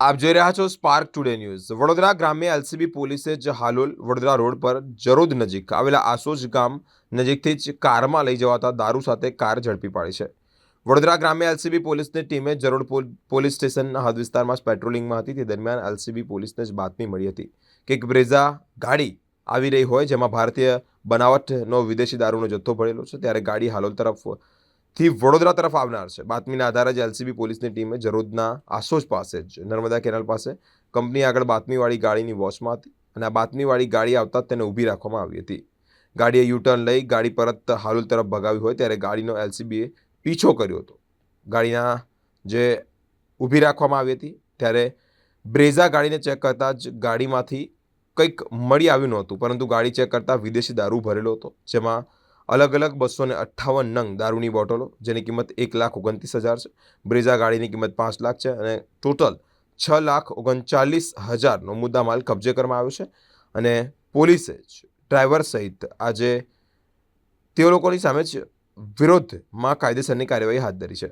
આપ જોઈ રહ્યા છો સ્પાર્ક ટુડે ન્યૂઝ વડોદરા ગ્રામ્ય એલસીબી પોલીસે જ હાલોલ વડોદરા રોડ પર જરોદ નજીક આવેલા આસોજ ગામ નજીકથી જ કારમાં લઈ જવાતા દારૂ સાથે કાર ઝડપી પાડી છે. વડોદરા ગ્રામ્ય એલસીબી પોલીસની ટીમે જરોડ પોલ- પોલીસ સ્ટેશનના હદ વિસ્તારમાં પેટ્રોલિંગમાં હતી. તે દરમિયાન એલસીબી પોલીસને જ બાતમી મળી હતી કે એક બ્રેઝા ગાડી આવી રહી હોય જેમાં ભારતીય બનાવટનો વિદેશી દારૂનો જથ્થો ભરેલો છે. ત્યારે ગાડી હાલોલ તરફ થી વડોદરા તરફ આવનાર છે. બાતમીના આધારે જ એલસીબી પોલીસની ટીમે જરોદના આસોજ પાસે જ નર્મદા કેનાલ પાસે કંપની આગળ બાતમીવાળી ગાડીની વોચમાં હતી અને આ બાતમીવાળી ગાડી આવતા તેને ઊભી રાખવામાં આવી હતી. ગાડીએ યુટર્ન લઈ ગાડી પરત હાલુલ તરફ ભગાવી હોય ત્યારે ગાડીનો એલસીબીએ પીછો કર્યો હતો. ગાડીના જે ઊભી રાખવામાં આવી હતી ત્યારે બ્રેઝા ગાડીને ચેક કરતાં જ ગાડીમાંથી કંઈક મળી આવ્યું નહોતું. પરંતુ ગાડી ચેક કરતાં વિદેશી દારૂ ભરેલો હતો, જેમાં અલગ અલગ બસો ને અઠ્ઠાવન નંગ દારૂની બોટલો, જેની કિંમત એક લાખ ઓગણત્રીસ હજાર છે. બ્રેઝા ગાડીની કિંમત પાંચ લાખ છે અને ટોટલ છ લાખ ઓગણચાલીસ હજારનો મુદ્દામાલ કબજે કરવામાં આવ્યો છે. અને પોલીસે જ ડ્રાઈવર સહિત આજે તે લોકોની સામે જ વિરોધમાં કાયદેસરની કાર્યવાહી હાથ ધરી છે.